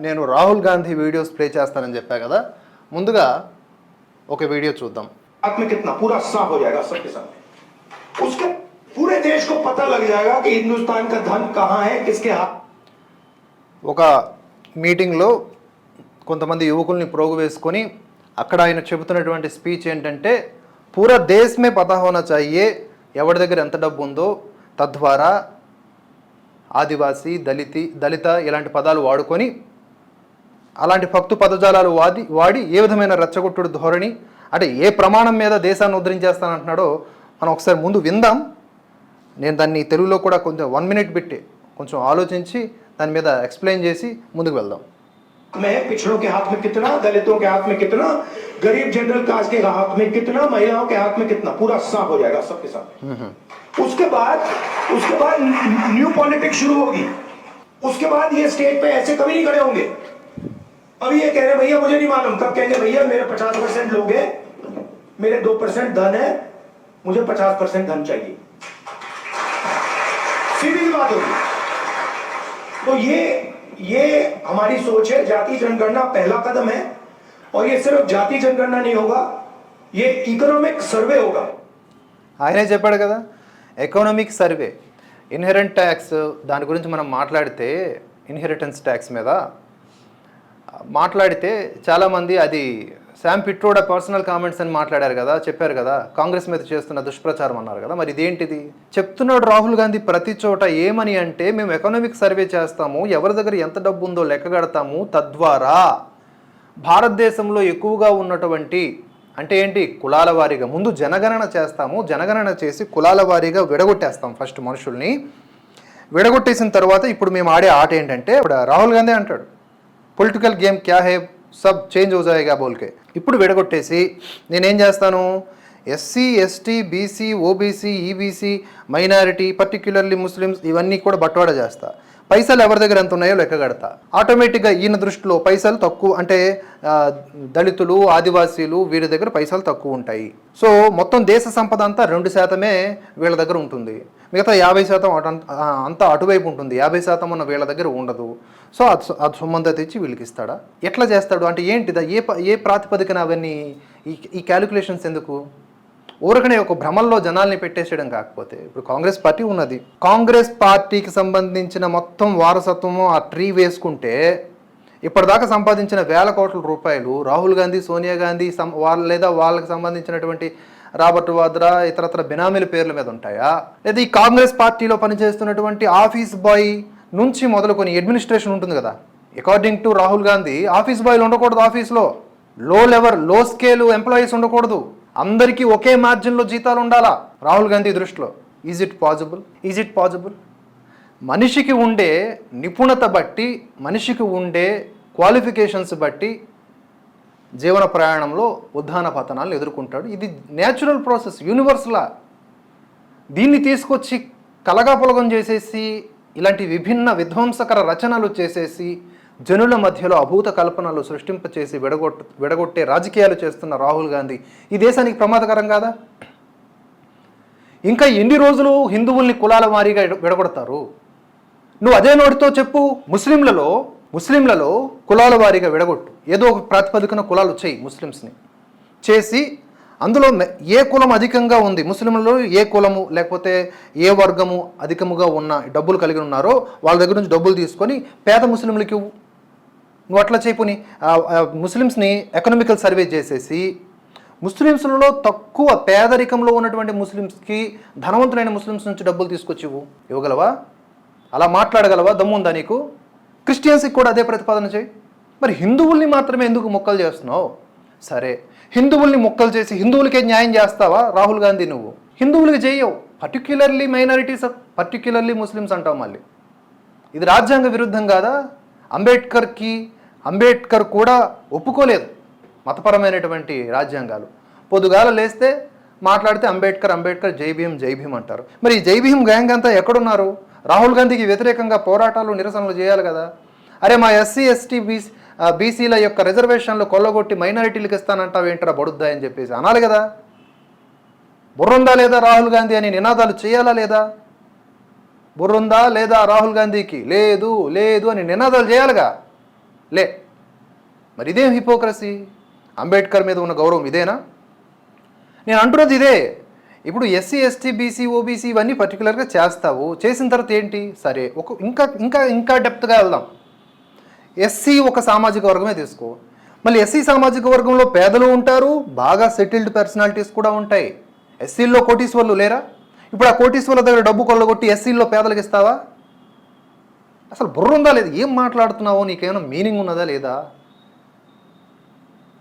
నేను Rahul Gandhi videos play చేస్తానని చెప్పా కదా ముందుగా ఒక వీడియో చూద్దాం हाथ में कितना पूरा साफ हो जाएगा सबके सामने उसके पूरे देश को पता लग जाएगा कि हिंदुस्तान का धन कहाँ है किसके हाथ ఒక మీటింగ్లో కొంతమంది యువకుల్ని ప్రోగు వేసుకొని అక్కడ ఆయన చెబుతున్నటువంటి స్పీచ్ ఏంటంటే పూరా దేశ్ మే పతా హోనా చాహియే ఎవరి దగ్గర ఎంత డబ్బు ఉందో తద్వారా ఆదివాసీ దళితి దళిత ఇలాంటి పదాలు వాడుకొని అలాంటి భక్తు పదజాలాలు వాడి వాడి ఏ విధమైన రెచ్చగొట్టుడు ధోరణి అంటే ఏ ప్రమాణం మీద దేశాన్ని ఉద్ధరించేస్తానంటున్నాడో మనం ఒకసారి ముందు విందాం నేను దాన్ని తెలుగులో కూడా కొంచెం వన్ మినిట్ పెట్టి కొంచెం ఆలోచించి దాని మీద ఎక్స్ప్లెయిన్ చేసి ముందుకు వెళ్దాం में पिछड़ों के हाथ में कितना दलितों के हाथ में कितना गरीब जनरल कास्ट के हाथ में कितना महिलाओं के हाथ में कितना पूरा साफ हो जाएगा सबके सामने उसके बाद उसके बाद न्यू पॉलिटिक्स शुरू होगी उसके बाद ये स्टेज पे ऐसे कभी नहीं खड़े होंगे अभी ये कह रहे हैं, भैया मुझे नहीं मालूम तब कहेंगे भैया मेरे पचास परसेंट लोग हैं मेरे दो परसेंट धन है मुझे पचास परसेंट धन चाहिए सीधी सी बात होगी तो ये ये हमारी सोच है जाति जनगणना पहला कदम है और ये सिर्फ जाति जनगणना नहीं होगा ये इकोनॉमिक सर्वे होगा ఆయనే చెప్పాడు కదా ఎకనామిక్ సర్వే ఇన్హెరెంట్ ట్యాక్స్ దాని గురించి మనం మాట్లాడితే ఇన్హెరిటెన్స్ ట్యాక్స్ మీద మాట్లాడితే చాలామంది అది శామ్ పిట్రోడా పర్సనల్ కామెంట్స్ అని మాట్లాడారు కదా చెప్పారు కదా కాంగ్రెస్ మీద చేస్తున్న దుష్ప్రచారం అన్నారు కదా మరి ఇదేంటిది? చెప్తున్నాడు రాహుల్ గాంధీ ప్రతి చోట ఏమని అంటే మేము ఎకనామిక్ సర్వే చేస్తాము ఎవరి దగ్గర ఎంత డబ్బు ఉందో లెక్కగడతాము తద్వారా భారతదేశంలో ఎక్కువగా ఉన్నటువంటి అంటే ఏంటి? కులాల వారీగా. ముందు జనగణన చేస్తాము జనగణన చేసి కులాల వారీగా విడగొట్టేస్తాం ఫస్ట్ మనుషుల్ని. విడగొట్టేసిన తర్వాత ఇప్పుడు మేము ఆడే ఆట ఏంటంటే ఇప్పుడు రాహుల్ గాంధీ అంటాడు పొలిటికల్ గేమ్ క్యా హే సబ్ చేంజ్ అవుజాయిగా బోల్కే ఇప్పుడు విడగొట్టేసి నేనేం చేస్తాను SC ST BC OBC EBC minority particularly Muslims ఇవన్నీ కూడా బట్వాడా చేస్తా పైసలు ఎవరి దగ్గర ఎంత ఉన్నాయో లెక్క కడతా. ఆటోమేటిక్గా ఈయన దృష్టిలో పైసలు తక్కువ అంటే దళితులు ఆదివాసీలు వీరి దగ్గర పైసలు తక్కువ ఉంటాయి. సో మొత్తం దేశ సంపద అంతా రెండు శాతమే వీళ్ళ దగ్గర ఉంటుంది. మిగతా యాభై శాతం అటు అంతా అటువైపు ఉంటుంది. యాభై శాతం ఉన్న వీళ్ళ దగ్గర ఉండదు. సో అది సొ- సొమ్మంతా తెచ్చి వీళ్ళకి ఇస్తాడా? ఎట్లా చేస్తాడు? అంటే ఏంటిదా? ఏ ఏ ప్రాతిపదికన అవన్నీ ఈ ఈ క్యాలిక్యులేషన్స్ ఎందుకు? ఊరకనే ఒక భ్రమల్లో జనాల్ని పెట్టేసేయడం కాకపోతే ఇప్పుడు కాంగ్రెస్ పార్టీ ఉన్నది. కాంగ్రెస్ పార్టీకి సంబంధించిన మొత్తం వారసత్వము ఆ ట్రీ వేసుకుంటే ఇప్పటిదాకా సంపాదించిన వేల కోట్ల రూపాయలు రాహుల్ గాంధీ సోనియా గాంధీ సం వాళ్ళ లేదా వాళ్ళకి సంబంధించినటువంటి రాబర్ట్ వాద్రా ఇతరత్ర బినామీల పేర్ల మీద ఉంటాయా? లేదా ఈ కాంగ్రెస్ పార్టీలో పనిచేస్తున్నటువంటి ఆఫీస్ బాయ్ నుంచి మొదలుకొని అడ్మినిస్ట్రేషన్ ఉంటుంది కదా. According to Rahul Gandhi office బాయ్లు ఉండకూడదు ఆఫీస్లో. లో లెవెల్లో స్కేలు ఎంప్లాయీస్ ఉండకూడదు. అందరికీ ఒకే మార్జిన్లో జీతాలు ఉండాలా? రాహుల్ గాంధీ దృష్టిలో. Is it possible is it possible మనిషికి ఉండే నిపుణత బట్టి మనిషికి ఉండే క్వాలిఫికేషన్స్ బట్టి జీవన ప్రయాణంలో ఉద్దాన పతనాలను ఎదుర్కొంటాడు. ఇది న్యాచురల్ ప్రాసెస్ యూనివర్స్లా దీన్ని తీసుకొచ్చి కలగాపులగం చేసేసి ఇలాంటి విభిన్న విధ్వంసకర రచనలు చేసేసి జనుల మధ్యలో అభూత కల్పనలు సృష్టింపచేసి విడగొట్టు విడగొట్టే రాజకీయాలు చేస్తున్న రాహుల్ గాంధీ ఈ దేశానికి ప్రమాదకరం కాదా? ఇంకా ఎన్ని రోజులు హిందువుల్ని కులాల వారీగా విడగొడతారు? నువ్వు అదే నోటితో చెప్పు. ముస్లింలలో ముస్లింలలో కులాల వారీగా విడగొట్టు. ఏదో ఒక ప్రాతిపదికన కులాలు చేయి ముస్లిమ్స్ని. చేసి అందులో ఏ కులం అధికంగా ఉంది? ముస్లింలలో ఏ కులము లేకపోతే ఏ వర్గము అధికముగా ఉన్న డబ్బులు కలిగి ఉన్నారో వాళ్ళ దగ్గర నుంచి డబ్బులు తీసుకొని పేద ముస్లింలకి నువ్వు అట్లా చేయపుని ముస్లిమ్స్ని ఎకనామికల్ సర్వే చేసేసి ముస్లిమ్స్లలో తక్కువ పేదరికంలో ఉన్నటువంటి ముస్లిమ్స్కి ధనవంతులైన ముస్లిమ్స్ నుంచి డబ్బులు తీసుకొచ్చి ఇవ్వగలవా? అలా మాట్లాడగలవా? దమ్ముందా నీకు? క్రిస్టియన్స్కి కూడా అదే ప్రతిపాదన చేయి. మరి హిందువుల్ని మాత్రమే ఎందుకు మొక్కలు చేస్తున్నావు? సరే హిందువుల్ని మొక్కలు చేసి హిందువులకే న్యాయం చేస్తావా? రాహుల్ గాంధీ నువ్వు. హిందువులకి చేయవు పర్టిక్యులర్లీ మైనారిటీస్ పర్టిక్యులర్లీ ముస్లిమ్స్ అంటావు మళ్ళీ. ఇది రాజ్యాంగ విరుద్ధం కాదా? అంబేద్కర్కి అంబేద్కర్ కూడా ఒప్పుకోలేదు మతపరమైనటువంటి రాజ్యాంగాలు. పొద్దుగాల లేస్తే మాట్లాడితే అంబేద్కర్ అంబేద్కర్ జై భీమ్ జై భీమ్ అంటారు. మరి ఈ జై భీమ్ గ్యాంగ్ అంతా ఎక్కడున్నారు? రాహుల్ గాంధీకి వ్యతిరేకంగా పోరాటాలు నిరసనలు చేయాలి కదా. అరే మా ఎస్సీ ఎస్టీ బీసీ బీసీల యొక్క రిజర్వేషన్లు కొల్లగొట్టి మైనారిటీలకు ఇస్తానంటావు ఏంటరా బడుద్దా అని చెప్పేసి అనాలి కదా. బుర్రుందా లేదా రాహుల్ గాంధీ అని నినాదాలు చేయాలా లేదా? బుర్రుందా లేదా రాహుల్ గాంధీకి? లేదు లేదు అని నినాదాలు చేయాలిగా. లే మరి ఇదేం హిపోక్రసీ అంబేద్కర్ మీద ఉన్న గౌరవం ఇదేనా? నేను అంటున్నది ఇదే. ఇప్పుడు ఎస్సీ ఎస్టీ బీసీ ఓబీసీ ఇవన్నీ పర్టికులర్గా చేస్తావు. చేసిన తర్వాత ఏంటి? సరే ఒక ఇంకా ఇంకా ఇంకా డెప్త్గా వెళ్దాం. ఎస్సీ ఒక సామాజిక వర్గమే తీసుకో. మళ్ళీ ఎస్సీ సామాజిక వర్గంలో పేదలు ఉంటారు బాగా సెటిల్డ్ పర్సనాలిటీస్ కూడా ఉంటాయి. ఎస్సీల్లో కోటీశ్వర్లు లేరా? ఇప్పుడు ఆ కోటీశ్వర్ల దగ్గర డబ్బు కొల్లగొట్టి ఎస్సీల్లో పేదలకు ఇస్తావా? అసలు బుర్ర ఉందా లేదు? ఏం మాట్లాడుతున్నావో? నీకేమైనా మీనింగ్ ఉన్నదా లేదా?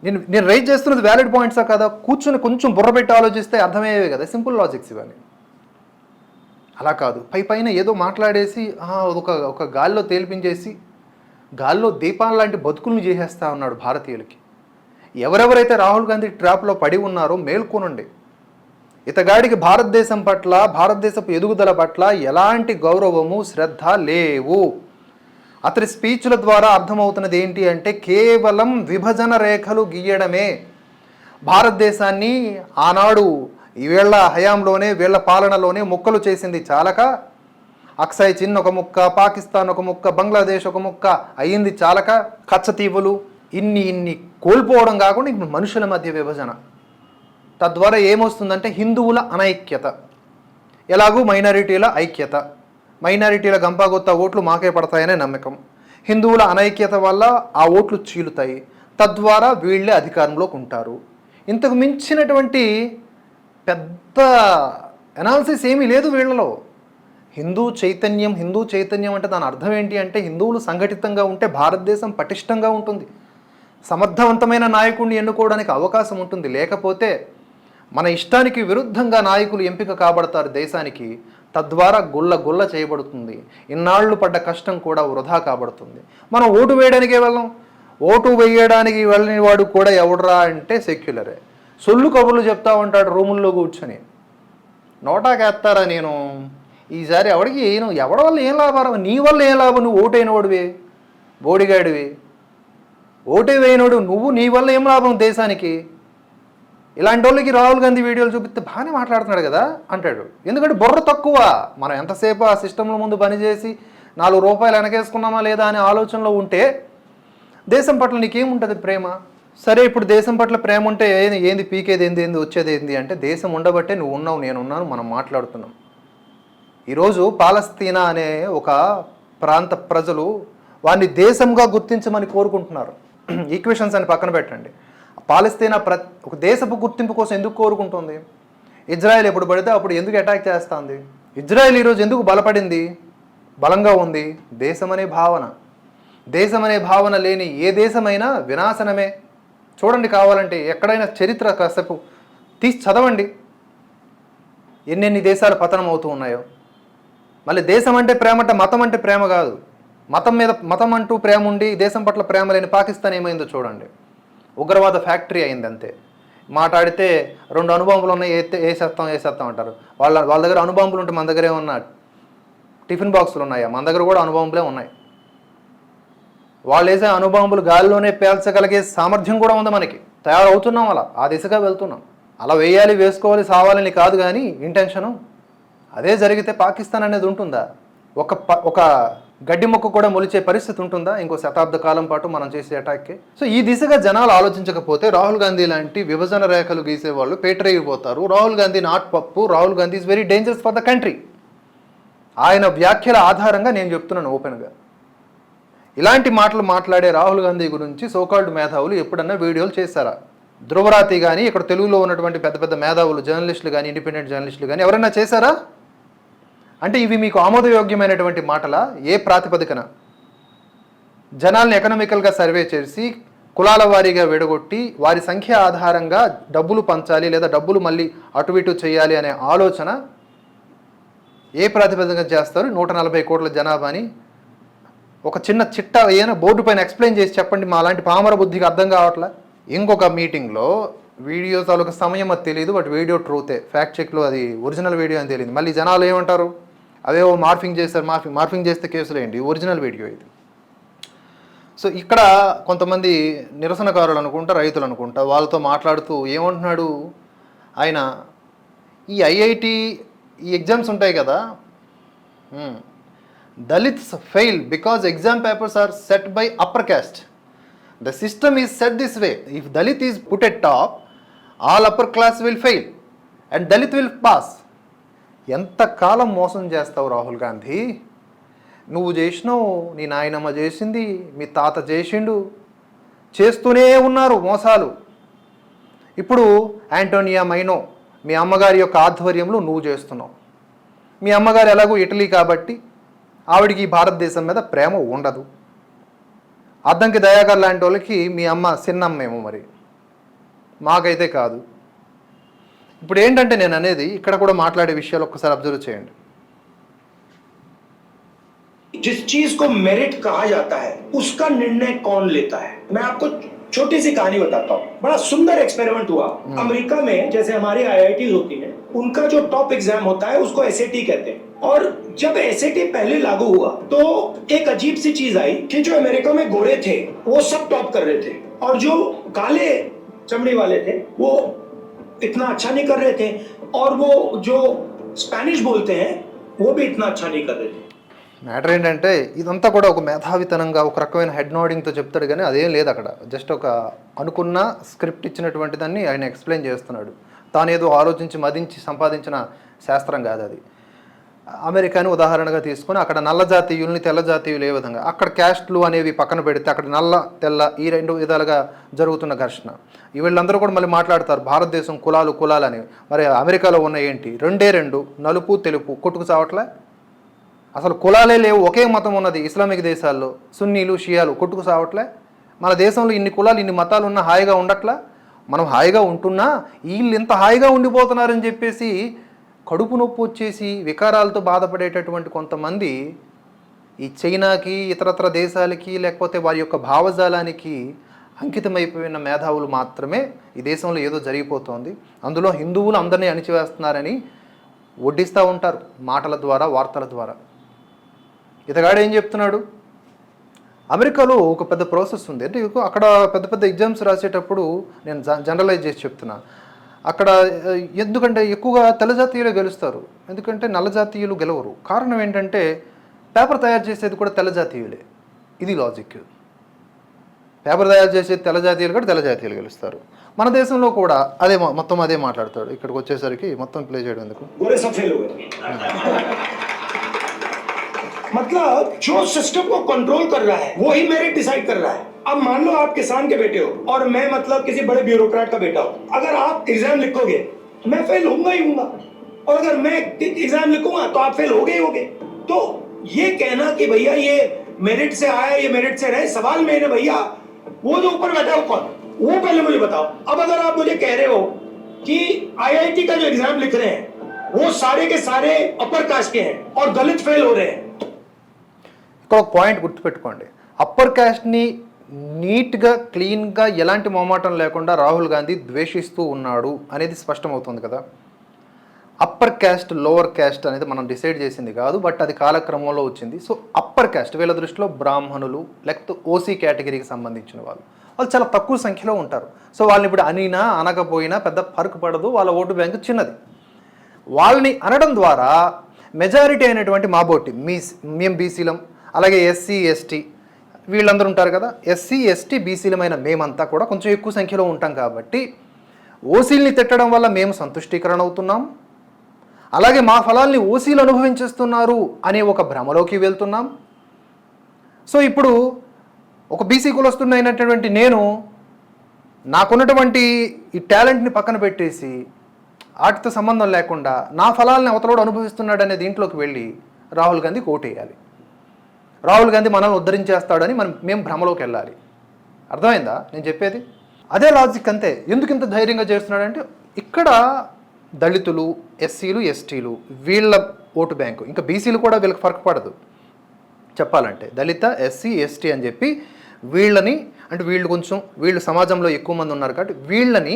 నేను నేను రైజ్ చేస్తున్నది వ్యాలిడ్ పాయింట్సా కదా? కూర్చుని కొంచెం బుర్ర పెట్టి ఆలోచిస్తే అర్థమయ్యేవే కదా? సింపుల్ లాజిక్స్ ఇవన్నీ. అలా కాదు. పై పైన ఏదో మాట్లాడేసి ఒక ఒక గాల్లో తేల్పించేసి గాల్లో దీపాల లాంటి బతుకులను చేసేస్తా ఉన్నాడు భారతీయులకి. ఎవరెవరైతే రాహుల్ గాంధీ ట్రాప్లో పడి ఉన్నారో మేల్కొనండి. ఇతగాడికి భారతదేశం పట్ల భారతదేశపు ఎదుగుదల పట్ల ఎలాంటి గౌరవము శ్రద్ధ లేవు. అతని స్పీచ్ల ద్వారా అర్థమవుతున్నది ఏంటి అంటే కేవలం విభజన రేఖలు గీయడమే. భారతదేశాన్ని ఆనాడు ఈ వీళ్ళ హయాంలోనే వీళ్ళ పాలనలోనే ముక్కలు చేసింది చాలక. అక్సై చిన్ ఒక ముక్క పాకిస్తాన్ ఒక ముక్క బంగ్లాదేశ్ ఒక ముక్క అయ్యింది చాలక. కచ్చతీవులు ఇన్ని ఇన్ని కోల్పోవడం కాకుండా ఇప్పుడు మనుషుల మధ్య విభజన. తద్వారా ఏమొస్తుందంటే హిందువుల అనైక్యత. ఎలాగూ మైనారిటీల ఐక్యత. మైనారిటీల గంపాగొత్త ఓట్లు మాకే పడతాయనే నమ్మకం. హిందువుల అనైక్యత వల్ల ఆ ఓట్లు చీలుతాయి. తద్వారా వీళ్ళే అధికారంలోకి ఉంటారు. ఇంతకు మించినటువంటి పెద్ద అనాలిసిస్ ఏమీ లేదు వీళ్ళలో. హిందూ చైతన్యం హిందూ చైతన్యం అంటే దాని అర్థం ఏంటి అంటే హిందువులు సంఘటితంగా ఉంటే భారతదేశం పటిష్టంగా ఉంటుంది. సమర్థవంతమైన నాయకుడిని ఎన్నుకోవడానికి అవకాశం ఉంటుంది. లేకపోతే మన ఇష్టానికి విరుద్ధంగా నాయకులు ఎంపిక కాబడతారు దేశానికి తద్వారా గుల్ల గుల్ల చేయబడుతుంది. ఇన్నాళ్ళు పడ్డ కష్టం కూడా వృధా కాబడుతుంది. మనం ఓటు వేయడానికే వెళ్ళం. ఓటు వేయడానికి వెళ్ళని వాడు కూడా ఎవడరా అంటే సెక్యులరే. సొల్లు కబుర్లు చెప్తా ఉంటాడు రూముల్లో కూర్చొని. నోటాకేస్తారా నేను? ఈసారి ఎవడికి నేను ఎవడి వల్ల ఏం లాభం నీ వల్ల ఏం లాభం? నువ్వు ఓటైన వాడివి బోడిగాడివి. ఓటే వేయనోడు నువ్వు నీ వల్ల ఏం లాభం దేశానికి? ఇలాంటి వాళ్ళకి రాహుల్ గాంధీ వీడియోలు చూపిస్తే బాగానే మాట్లాడుతున్నాడు కదా అంటాడు. ఎందుకంటే బుర్ర తక్కువ. మనం ఎంతసేపు ఆ సిస్టంలో ముందు పనిచేసి నాలుగు రూపాయలు వెనకేసుకున్నామా లేదా అనే ఆలోచనలో ఉంటే దేశం పట్ల నీకేముంటుంది ప్రేమ? సరే ఇప్పుడు దేశం పట్ల ప్రేమ ఉంటే ఏంది? ఏంది పీకేది ఏంది? ఏంది వచ్చేది ఏంది? అంటే దేశం ఉండబట్టే నువ్వు ఉన్నావు నేను ఉన్నాను మనం మాట్లాడుతున్నాం. ఈరోజు పాలస్తీనా అనే ఒక ప్రాంత ప్రజలు వారిని దేశంగా గుర్తించమని కోరుకుంటున్నారు. ఈక్వేషన్స్ అని పక్కన పెట్టండి. పాలస్తీనా ప్ర ఒక దేశపు గుర్తింపు కోసం ఎందుకు కోరుకుంటుంది? ఇజ్రాయెల్ ఎప్పుడు పడితే అప్పుడు ఎందుకు అటాక్ చేస్తుంది? ఇజ్రాయెల్ ఈరోజు ఎందుకు బలపడింది? బలంగా ఉంది. దేశం అనే భావన. దేశం అనే భావన లేని ఏ దేశమైనా వినాశనమే. చూడండి కావాలంటే ఎక్కడైనా చరిత్ర కాసేపు తీసి చదవండి. ఎన్నెన్ని దేశాలు పతనం అవుతూ ఉన్నాయో. మళ్ళీ దేశం అంటే ప్రేమ అంటే మతం అంటే ప్రేమ కాదు. మతం మీద మతం అంటూ ప్రేమ ఉండి దేశం పట్ల ప్రేమ లేని పాకిస్తాన్ ఏమైందో చూడండి. ఉగ్రవాద ఫ్యాక్టరీ అయింది అంతే మాట్లాడితే రెండు అనుబాంబులు ఉన్నాయి ఏ వేసేస్తాం వేసేస్తాం అంటారు. వాళ్ళ వాళ్ళ దగ్గర అనుబాంబులు ఉంటే మన దగ్గరే ఉన్న టిఫిన్ బాక్సులు ఉన్నాయా? మన దగ్గర కూడా అనుబాంబులే ఉన్నాయి. వాళ్ళు వేసే అనుబాంబులు గాలిలోనే పేల్చగలిగే సామర్థ్యం కూడా ఉంది మనకి. తయారవుతున్నాం అలా. ఆ దిశగా వెళ్తున్నాం. అలా వేయాలి వేసుకోవాలి సావాలని కాదు కానీ ఇంటెన్షను అదే జరిగితే పాకిస్తాన్ అనేది ఉంటుందా? ఒక ప- ఒక గడ్డి మొక్క కూడా మొలిచే పరిస్థితి ఉంటుందా? ఇంకో శతాబ్ద కాలం పాటు మనం చేసే అటాక్కి. సో ఈ దిశగా జనాలు ఆలోచించకపోతే రాహుల్ గాంధీ లాంటి విభజన రేఖలు గీసే వాళ్ళు పేటరైపోతారు Rahul Gandhi not Pappu Rahul Gandhi is very dangerous for the country. ఆయన వ్యాఖ్యల ఆధారంగా నేను చెప్తున్నాను ఓపెన్గా. ఇలాంటి మాటలు మాట్లాడే రాహుల్ గాంధీ గురించి సోకాల్డ్ మేధావులు ఎప్పుడన్నా వీడియోలు చేశారా? ధ్రువరాతి కానీ ఇక్కడ తెలుగులో ఉన్నటువంటి పెద్ద పెద్ద మేధావులు జర్నలిస్టులు కానీ ఇండిపెండెంట్ జర్నలిస్టులు కానీ ఎవరైనా చేశారా? అంటే ఇవి మీకు ఆమోదయోగ్యమైనటువంటి మాటలా? ఏ ప్రాతిపదికన? జనాల్ని ఎకనామికల్గా సర్వే చేసి కులాల వారీగా విడగొట్టి వారి సంఖ్య ఆధారంగా డబ్బులు పంచాలి లేదా డబ్బులు మళ్ళీ అటు ఇటు చేయాలి అనే ఆలోచన ఏ ప్రాతిపదికన చేస్తారు? నూట నలభై కోట్ల జనాభాని ఒక చిన్న చిట్ట ఏదైనా బోర్డు పైన ఎక్స్ప్లెయిన్ చేసి చెప్పండి మా అలాంటి పామర బుద్ధికి అర్థం కావట్లే? ఇంకొక మీటింగ్లో వీడియో తాలూకు సమయం అది తెలియదు బట్ వీడియో ట్రూతే. ఫ్యాక్ట్ చెక్లో అది ఒరిజినల్ వీడియో అని తెలియదు మళ్ళీ జనాలు ఏమంటారు? అవేవో మార్ఫింగ్ చేస్తారు మార్ఫింగ్ మార్ఫింగ్ చేస్తే కేసులు ఏంటి? ఒరిజినల్ వీడియో ఇది. సో ఇక్కడ కొంతమంది నిరసనకారులు అనుకుంటా రైతులు అనుకుంటా వాళ్ళతో మాట్లాడుతూ ఏమంటున్నాడు ఆయన? ఈ ఐఐటి ఈ ఎగ్జామ్స్ ఉంటాయి కదా? Dalits fail because exam papers are set by upper caste. The system is set this way. If Dalit is put at top all upper class will fail and Dalit will pass. ఎంతకాలం మోసం చేస్తావు రాహుల్ గాంధీ? నువ్వు చేసినావు నీ నాయనమ్మ చేసింది మీ తాత చేసిండు. చేస్తూనే ఉన్నారు మోసాలు. ఇప్పుడు యాంటోనియా మైనో మీ అమ్మగారి యొక్క ఆధ్వర్యంలో నువ్వు చేస్తున్నావు. మీ అమ్మగారు ఎలాగో ఇటలీ కాబట్టి ఆవిడికి ఈ భారతదేశం మీద ప్రేమ ఉండదు. అద్దంకి దయాకర్ లాంటి వాళ్ళకి మీ అమ్మ సిన్నమ్మేమో మరి. మాకైతే కాదు. ఇప్పుడు ఏంటంటే నేను అనేది ఇక్కడ కూడా మాట్లాడే విషయాలు ఒక్కసారి అబ్జర్వ్ చేయండి जिस चीज को मेरिट कहा जाता है उसका निर्णय कौन लेता है मैं आपको छोटी सी कहानी बताता हूँ बड़ा सुंदर एक्सपेरिमेंट हुआ अमेरिका में जैसे हमारी आईआईटी होती है उनका जो टॉप एग्जाम होता है उसको एस कहते हैं और जब एस पहले लागू हुआ तो एक अजीब सी चीज आई कि जो अमेरिका में गोरे थे वो सब टॉप कर रहे थे और जो काले चमड़ी वाले थे वो इतना अच्छा नहीं कर रहे थे और वो जो स्पेनिश बोलते हैं वो भी इतना अच्छा नहीं कर रहे थे మ్యాటర్ ఏంటంటే ఇదంతా కూడా ఒక మేధావితనంగా ఒక రకమైన హెడ్ నోడింగ్తో చెప్తాడు కానీ అదేం లేదు అక్కడ జస్ట్ ఒక అనుకున్న స్క్రిప్ట్ ఇచ్చినటువంటి దాన్ని ఆయన ఎక్స్ప్లెయిన్ చేస్తున్నాడు తాను ఏదో ఆలోచించి మదించి సంపాదించిన శాస్త్రం కాదు అది అమెరికాని ఉదాహరణగా తీసుకొని అక్కడ నల్ల జాతీయుల్ని తెల్ల జాతీయులు ఏ విధంగా? అక్కడ క్యాస్ట్లు అనేవి పక్కన పెడితే అక్కడ నల్ల తెల్ల ఈ రెండు విధాలుగా జరుగుతున్న ఘర్షణ. ఈ వీళ్ళందరూ కూడా మళ్ళీ మాట్లాడతారు భారతదేశం కులాలు కులాలని మరి అమెరికాలో ఉన్న ఏంటి? రెండే రెండు నలుపు తెలుపు కొట్టుకు చావట్లే? అసలు కులాలే లేవు ఒకే మతం ఉన్నది ఇస్లామిక్ దేశాల్లో. సున్నీలు షియాలు కొట్టుకు సావట్లే మన దేశంలో ఇన్ని కులాలు ఇన్ని మతాలు ఉన్నా హాయిగా ఉండట్లా? మనం హాయిగా ఉంటున్నా? వీళ్ళు ఇంత హాయిగా ఉండిపోతున్నారని చెప్పేసి కడుపు నొప్పి వచ్చేసి వికారాలతో బాధపడేటటువంటి కొంతమంది ఈ చైనాకి ఇతరత్ర దేశాలకి లేకపోతే వారి యొక్క భావజాలానికి అంకితమైపోయిన మేధావులు మాత్రమే ఈ దేశంలో ఏదో జరిగిపోతోంది. అందులో హిందువులు అందరినీ అణిచివేస్తున్నారని వడ్డిస్తూ ఉంటారు మాటల ద్వారా వార్తల ద్వారా. ఇతగాడు ఏం చెప్తున్నాడు? అమెరికాలో ఒక పెద్ద ప్రాసెస్ ఉంది. అంటే అక్కడ పెద్ద పెద్ద ఎగ్జామ్స్ రాసేటప్పుడు నేను జ- జనరలైజ్ చేసి చెప్తున్నా. అక్కడ ఆ, ఎందుకంటే ఎక్కువగా తెల్ల జాతీయులే గెలుస్తారు ఎందుకంటే నల్ల జాతీయులు గెలవరు కారణం ఏంటంటే పేపర్ తయారు చేసేది కూడా తెల్ల జాతీయులే ఇది లాజిక్ పేపర్ తయారు చేసేది తెల్ల జాతీయులు కూడా తెల్ల జాతీయులు గెలుస్తారు మన దేశంలో కూడా అదే మొ- మొత్తం అదే మాట్లాడతాడు ఇక్కడికి వచ్చేసరికి మొత్తం ప్లే చేయడం ఎందుకు गोरे सब फेल हो गए मतलब जो सिस्टम को कंट्रोल कर रहा है वो ही मेरिट डिसाइड कर रहा है अब मान लो आप किसान के बेटे हो और मैं मतलब किसी बड़े ब्यूरोक्रेट का बेटा हूं अगर आप एग्जाम लिखोगे मैं फेल होऊंगा ही होऊंगा और अगर मैं एग्जाम लिखूंगा तो आप फेल हो गए होगे तो ये कहना कि भैया ये मेरिट से आया ये मेरिट से रहे सवाल में है ना भैया वो जो ऊपर बैठा है वो कौन वो पहले मुझे बताओ अब अगर आप मुझे कह रहे हो कि आईआईटी का जो एग्जाम लिख रहे हैं वो सारे के सारे अपर कास्ट के हैं और दलित फेल हो रहे हैं ఇక్కడ ఒక పాయింట్ గుర్తుపెట్టుకోండి అప్పర్ క్యాస్ట్ని నీట్గా క్లీన్గా ఎలాంటి మొమాటం లేకుండా రాహుల్ గాంధీ ద్వేషిస్తూ ఉన్నాడు అనేది స్పష్టమవుతుంది కదా. అప్పర్ క్యాస్ట్ లోవర్ క్యాస్ట్ అనేది మనం డిసైడ్ చేసింది కాదు బట్ అది కాలక్రమంలో వచ్చింది. సో అప్పర్ క్యాస్ట్ వీళ్ళ దృష్టిలో బ్రాహ్మణులు లేకపోతే ఓసీ కేటగిరీకి సంబంధించిన వాళ్ళు వాళ్ళు చాలా తక్కువ సంఖ్యలో ఉంటారు. సో వాళ్ళని ఇప్పుడు అనినా అనకపోయినా పెద్ద ఫర్క్ పడదు వాళ్ళ ఓటు బ్యాంకు చిన్నది. వాళ్ళని అనడం ద్వారా మెజారిటీ అయినటువంటి మాబోటి మీ మేము బీసీలం అలాగే ఎస్సీ ఎస్టీ వీళ్ళందరూ ఉంటారు కదా ఎస్సీ ఎస్టీ బీసీలమైన మేమంతా కూడా కొంచెం ఎక్కువ సంఖ్యలో ఉంటాం కాబట్టి ఓసీల్ని తిట్టడం వల్ల మేము సంతుష్టీకరణ అవుతున్నాం. అలాగే మా ఫలాల్ని ఓసీలు అనుభవించేస్తున్నారు అనే ఒక భ్రమలోకి వెళ్తున్నాం. సో ఇప్పుడు ఒక బీసీ కులస్తున్నైనటువంటి నేను నాకున్నటువంటి ఈ టాలెంట్ని పక్కన పెట్టేసి వాటితో సంబంధం లేకుండా నా ఫలాల్ని అవతలోడు అనుభవిస్తున్నాడనే దీంట్లోకి వెళ్ళి రాహుల్ గాంధీ కోటేయాలి రాహుల్ గాంధీ మనల్ని ఉద్ధరించేస్తాడని మనం మేము భ్రమలోకి వెళ్ళాలి. అర్థమైందా? నేను చెప్పేది? అదే లాజిక్ అంతే. ఎందుకు ఇంత ధైర్యంగా చేస్తున్నాడంటే ఇక్కడ దళితులు ఎస్సీలు ఎస్టీలు వీళ్ళ ఓటు బ్యాంకు ఇంకా బీసీలు కూడా వీళ్ళకి ఫరక్ పడదు. చెప్పాలంటే దళిత ఎస్సీ ఎస్టీ అని చెప్పి వీళ్ళని అంటే వీళ్ళు కొంచెం వీళ్ళు సమాజంలో ఎక్కువ మంది ఉన్నారు కాబట్టి వీళ్ళని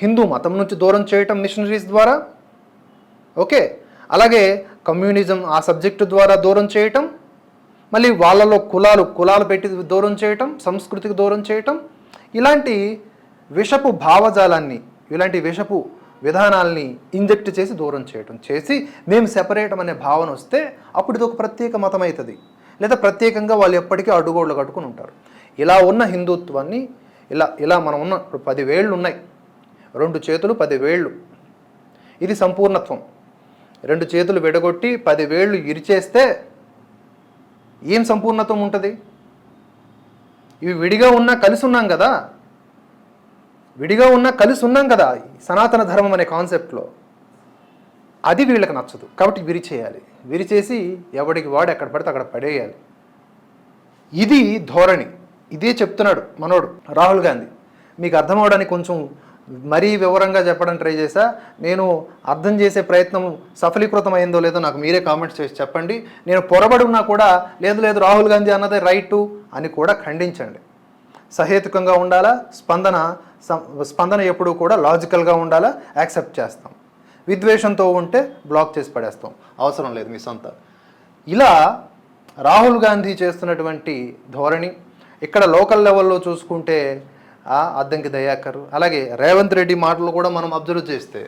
హిందూ మతం నుంచి దూరం చేయటం మిషనరీస్ ద్వారా ఓకే. అలాగే కమ్యూనిజం ఆ సబ్జెక్టు ద్వారా దూరం చేయటం మళ్ళీ వాళ్ళలో కులాలు కులాలు పెట్టి దూరం చేయటం సంస్కృతికి దూరం చేయటం ఇలాంటి విషపు భావజాలాన్ని ఇలాంటి విషపు విధానాల్ని ఇంజెక్ట్ చేసి దూరం చేయటం చేసి మేము సెపరేటం అనే భావన వస్తే అప్పుడు ఇది ఒక ప్రత్యేక మతం అవుతుంది లేదా ప్రత్యేకంగా వాళ్ళు ఎప్పటికీ అడుగోళ్ళు కట్టుకుని ఉంటారు. ఇలా ఉన్న హిందుత్వాన్ని ఇలా ఇలా మనం ఉన్న ఇప్పుడు పది వేళ్ళు ఉన్నాయి. రెండు చేతులు పది వేళ్ళు ఇది సంపూర్ణత్వం. రెండు చేతులు విడగొట్టి పది వేళ్ళు ఇరిచేస్తే ఏం సంపూర్ణత్వం ఉంటుంది? ఇవి విడిగా ఉన్నా కలిసి ఉన్నాం కదా? విడిగా ఉన్నా కలిసి ఉన్నాం కదా సనాతన ధర్మం అనే కాన్సెప్ట్లో? అది వీళ్ళకి నచ్చదు. కాబట్టి విరిచేయాలి విరిచేసి ఎవడికి వాడు ఎక్కడ పడితే అక్కడ పడేయాలి. ఇది ధోరణి. ఇదే చెప్తున్నాడు మనోడు రాహుల్ గాంధీ. మీకు అర్థం అవడానికి కొంచెం మరీ వివరంగా చెప్పడం ట్రై చేశా. నేను అర్థం చేసే ప్రయత్నం సఫలీకృతం అయిందో లేదో నాకు మీరే కామెంట్స్ చేసి చెప్పండి. నేను పొరబడి ఉన్నా కూడా లేదు లేదు రాహుల్ గాంధీ అన్నదే రైటు అని కూడా ఖండించండి. సహేతుకంగా ఉండాలా? స్పందన స్పందన ఎప్పుడూ కూడా లాజికల్గా ఉండాలా? యాక్సెప్ట్ చేస్తాం. విద్వేషంతో ఉంటే బ్లాక్ చేసి పడేస్తాం. అవసరం లేదు మీ సొంత. ఇలా రాహుల్ గాంధీ చేస్తున్నటువంటి ధోరణి ఇక్కడ లోకల్ లెవెల్లో చూసుకుంటే అద్దంకి దయాకర్. అలాగే రేవంత్ రెడ్డి మాటలు కూడా మనం అబ్జర్వ్ చేస్తే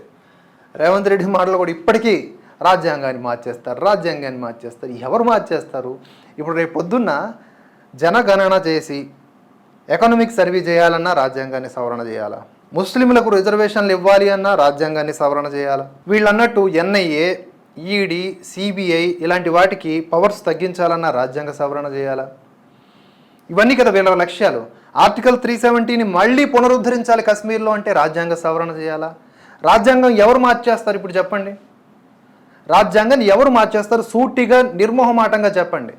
రేవంత్ రెడ్డి మాటలు కూడా ఇప్పటికీ రాజ్యాంగాన్ని మార్చేస్తారు రాజ్యాంగాన్ని మార్చేస్తారు. ఎవరు మార్చేస్తారు? ఇప్పుడు రేపు పొద్దున్న జనగణన చేసి ఎకనామిక్ సర్వే చేయాలన్నా రాజ్యాంగాన్ని సవరణ చేయాలా? ముస్లింలకు రిజర్వేషన్లు ఇవ్వాలి అన్నా రాజ్యాంగాన్ని సవరణ చేయాలా? వీళ్ళు అన్నట్టు ఎన్ఐఏ ఈడీ సిబిఐ ఇలాంటి వాటికి పవర్స్ తగ్గించాలన్నా రాజ్యాంగ సవరణ చేయాలా? ఇవన్నీ కదా వీళ్ళ లక్ష్యాలు. ఆర్టికల్ త్రీ సెవెంటీని మళ్ళీ పునరుద్ధరించాలి కశ్మీర్లో అంటే రాజ్యాంగ సవరణ చేయాలా? రాజ్యాంగం ఎవరు మార్చేస్తారు ఇప్పుడు చెప్పండి? రాజ్యాంగాన్ని ఎవరు మార్చేస్తారు? సూటిగా నిర్మోహమాటంగా చెప్పండి.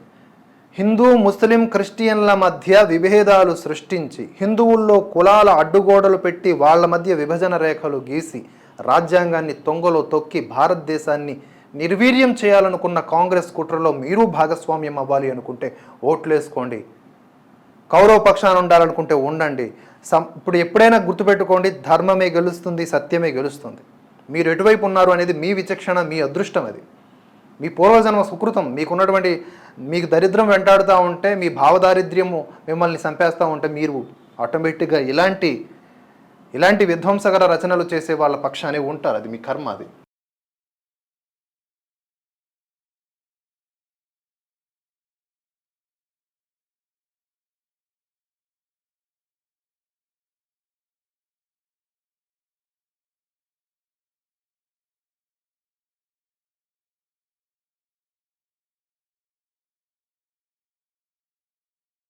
హిందూ ముస్లిం క్రిస్టియన్ల మధ్య విభేదాలు సృష్టించి హిందువుల్లో కులాల అడ్డుగోడలు పెట్టి వాళ్ళ మధ్య విభజన రేఖలు గీసి రాజ్యాంగాన్ని తొంగలో తొక్కి భారతదేశాన్ని నిర్వీర్యం చేయాలనుకున్న కాంగ్రెస్ కుట్రలో మీరు భాగస్వామ్యం అవ్వాలి అనుకుంటే ఓట్లేసుకోండి. కౌరవ పక్షాన ఉండాలనుకుంటే ఉండండి. సం ఇప్పుడు ఎప్పుడైనా గుర్తుపెట్టుకోండి ధర్మమే గెలుస్తుంది సత్యమే గెలుస్తుంది. మీరు ఎటువైపు ఉన్నారు అనేది మీ విచక్షణ మీ అదృష్టం అది. మీ పూర్వజన్మ సుకృతం మీకున్నటువంటి మీకు దరిద్రం వెంటాడుతూ ఉంటే మీ భావదారిద్ర్యము మిమ్మల్ని చంపేస్తూ ఉంటే మీరు ఆటోమేటిక్గా ఇలాంటి ఇలాంటి విధ్వంసకర రచనలు చేసే వాళ్ళ పక్షానే ఉంటారు. అది మీ కర్మ అది.